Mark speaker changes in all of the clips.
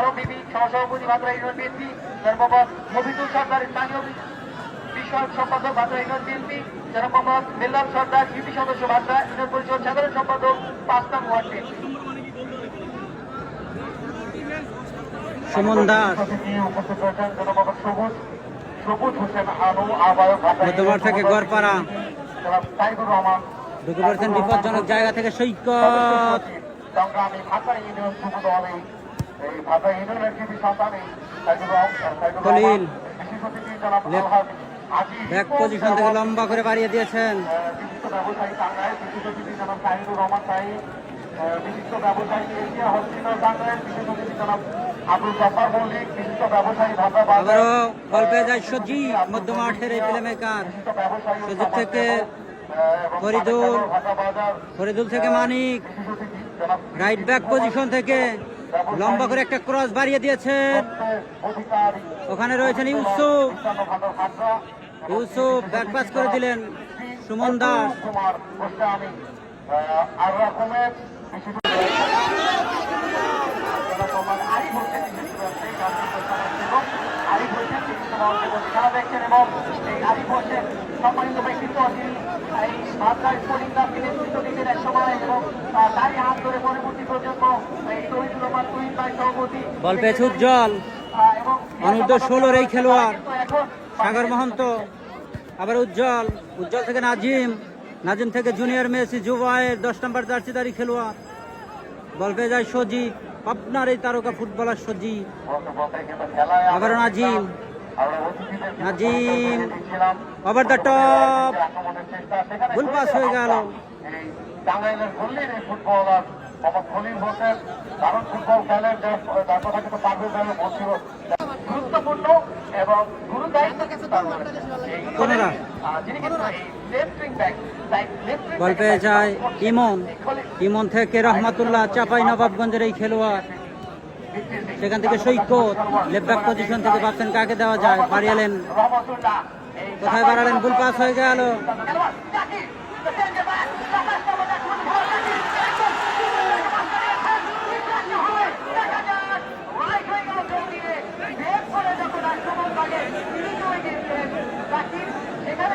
Speaker 1: আরও বিবি সহসভাপতি Bhadra union BNP জনাব মফিদুল সরকার স্থানীয় বিষয়ক সম্পাদক ভাদ্রা ইউনিয়ন বিএনপি মিল্লাল সর্দার ইউপি সদস্য ভাদ্রা ইউনিয়ন পরিষদ সাধারণ সম্পাদক ওয়ার্ড বিএনপি।
Speaker 2: সুমন দাস। থেকে গড়পাড়া। ঢুকে পড়েছেন বিপজ্জনক জায়গা থেকে সৈকত।
Speaker 1: সংগ্রামী ভাষা ইউনিয়ন যুব দল এই এই ভাষা ইউনিয়নের কৃষি সন্তান এই সাইদুর রহমান সাইদুর
Speaker 2: খলিল।
Speaker 1: রহমান বিশেষ অতিথি জনাব
Speaker 2: লেফট
Speaker 1: আলহাজ আজি
Speaker 2: ব্যাক পজিশন থেকে লম্বা করে বাড়িয়ে দিয়েছেন।
Speaker 1: আহ, বিশিষ্ট ব্যবসায়ী টাঙ্গাইল বিশেষ অতিথি জনাব সাহিদুর রহমান সাহিদ বিশিষ্ট ব্যবসায়ী এশিয়া হসপিটাল টাঙ্গাইল বিশেষ অতিথি জনাব আবুল জব্বার মল্লিক বিশিষ্ট ব্যবসায়ী ঢাকা বাজার
Speaker 2: বল পেয়ে যায় সজীব মধ্যমাঠের এই প্লে মেকার থেকে ফরিদুল। ফরিদুল থেকে মানিক। রাইট ব্যাক পজিশন থেকে লম্বা করে একটা ক্রস বাড়িয়ে দিয়েছেন ওখানে রয়েছেন ইউসুফ। ইউসুফ ব্যাক পাস করে দিলেন সুমন দাস।
Speaker 1: এবং এই আরিফ হোসেন সম্মানিত ব্যক্তিত্ব তিনি এই নেতৃত্ব তারই
Speaker 2: উজ্জ্বল। অনূর্ধ্ব ষোলোর এই খেলোয়াড়, সাগর মহন্ত, আবার উজ্জ্বল। উজ্জ্বল থেকে নাজিম নাজিম থেকে জুনিয়র মেসি যুবায়ের দশ নম্বর জার্সিদারি খেলোয়াড়। বল পেয়ে যায় সজীব, আপনার এই তারকা ফুটবলার সজীব। আবার Nazim. Nazim over the top ভুল পাস হয়ে গেল।
Speaker 1: টাঙ্গাইলের খলিল এই ফুটবলার মোহাম্মদ খলিল হোসেন দারুণ ফুটবল খেলেন তার কথা কিন্তু পারবে যাবে বলছিল। গুরুত্বপূর্ণ এবং গুরু দায়িত্ব কিন্তু তার রয়েছে। এই
Speaker 2: কোনরা?
Speaker 1: আহ, যিনি কিন্তু এই left wing back, right- left wing
Speaker 2: বল পেয়ে যায় ইমন। ইমন থেকে রহমাতুল্লাহ চাপাই নবাবগঞ্জের এই খেলোয়াড়। সেখান থেকে সৈকত লেফট ব্যাক পজিশন থেকে ভাবছেন কাকে দেওয়া যায় বাড়িয়ালেন। কোথায় বাড়ালেন? ভুল পাস হয়ে গেল
Speaker 1: খেলোয়াড়, জাকির, the center back, সাতাশ নম্বর ব্যাটসম্যান, খেলোয়াড় জাকির, একদম, বিপক্ষে হয়, দেখা যাক, right হয়ে গেল গোল দিয়ে, বের করে যখন আক্রমণ লাগে, তিনি চলে গিয়েছিলেন, জাকির, সেখানে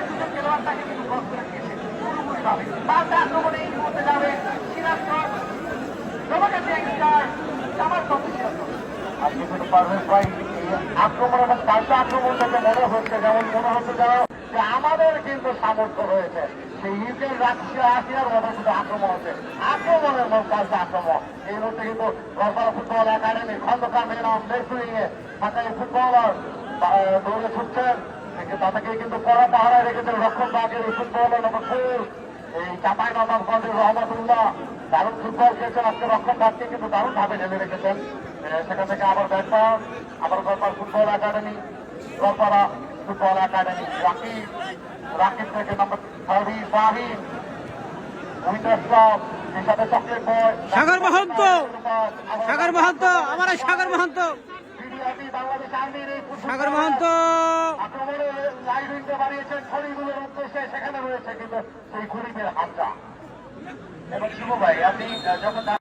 Speaker 1: দুজন কিন্তু করে দিয়েছে, পুরোপুরিভাবে। পাল্টা আক্রমণে এই মুহূর্তে যাবে, মনে মনে যে আমাদের কিন্তু সামর্থ্য রয়েছে। সেই ইউকের রাশিয়া রাশিয়ার মতো কিন্তু আক্রমণ হচ্ছে। আক্রমণের মতো পাল্টা আক্রমণ। এই মুহূর্তে কিন্তু গড়পাড়া ফুটবল একাডেমি খন্দকার লেফটুইংয়ে থাকা ফুটবলার দৌড়ে ছুটছেন। তাদেরকে কিন্তু কড়া পাহারায় রেখেছেন রক্ষণ বাগের এই ফুটবলার এই চাপাই নবাবগঞ্জের রহমতুল্লাহ দারুণ ফুটবল খেলছেন আজকে রক্ষণ ভাগকে কিন্তু দারুণ ভাবে ঢেলে রেখেছেন। সেখান থেকে আবার ব্যাটপার আবার Garpar football academy Garpara football academy Rakib Rakib থেকে নম্বর ফাহিম উইন্টার
Speaker 2: সাগর মহন্ত সাগর মহন্ত আমার সাগর মহন্ত। সাগর মহন্ত।
Speaker 1: সেখানে রয়েছে কিন্তু সেই খড়িদের হাতটা। এবং শুভ ভাই আপনি যখন